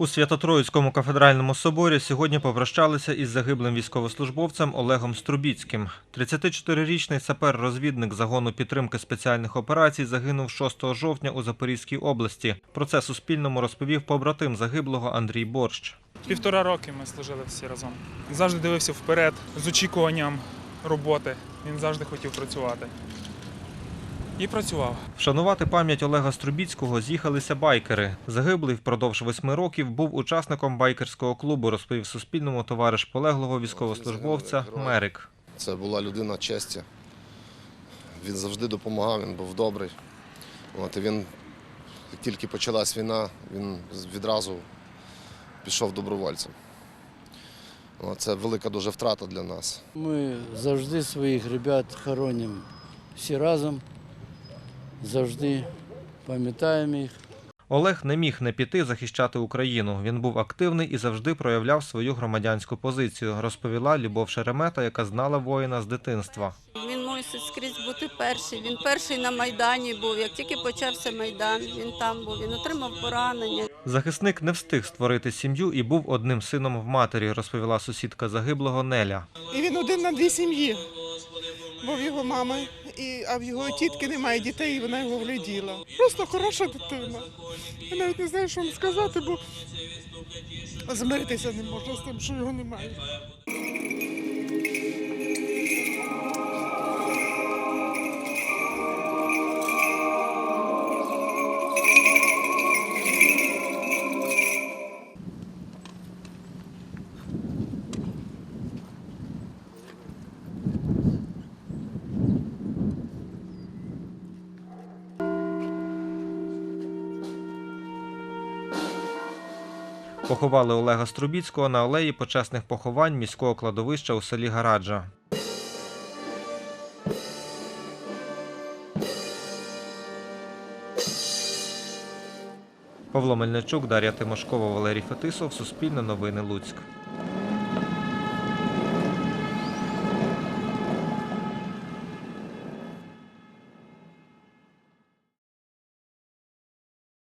У Свято-Троїцькому кафедральному соборі сьогодні попрощалися із загиблим військовослужбовцем Олегом Струбіцьким. 34-річний сапер-розвідник загону підтримки спеціальних операцій загинув 6 жовтня у Запорізькій області. Про це Суспільному розповів побратим загиблого Андрій Борщ. Півтора роки ми служили всі разом. Завжди дивився вперед з очікуванням роботи. Він завжди хотів працювати. І працював. Вшанувати пам'ять Олега Струбіцького з'їхалися байкери. Загиблий впродовж восьми років був учасником байкерського клубу, розповів Суспільному товариш полеглого військовослужбовця Мерик. Це була людина честі. Він завжди допомагав, він був добрий. От, і він, як тільки почалась війна, він відразу пішов добровольцем. Це велика дуже втрата для нас. Ми завжди своїх ребят хоронимо всі разом, завжди пам'ятаємо їх. Олег не міг не піти захищати Україну. Він був активний і завжди проявляв свою громадянську позицію, розповіла Любов Шеремета, яка знала воїна з дитинства. Він мусить скрізь бути перший. Він перший на Майдані був. Як тільки почався Майдан, він там був. Він отримав поранення. Захисник не встиг створити сім'ю і був одним сином в матері, розповіла сусідка загиблого Неля. І він один на дві сім'ї. Бо в його мами, і, а в його тітки немає дітей, і вона його гляділа. Просто хороша дитина. Я навіть не знаю, що вам сказати, бо змиритися не можна з тим, що його немає. Поховали Олега Струбіцького на алеї почесних поховань міського кладовища у селі Гараджа. Павло Мельничук, Дар'я Тимошкова, Валерій Фетисов, Суспільне новини Луцьк.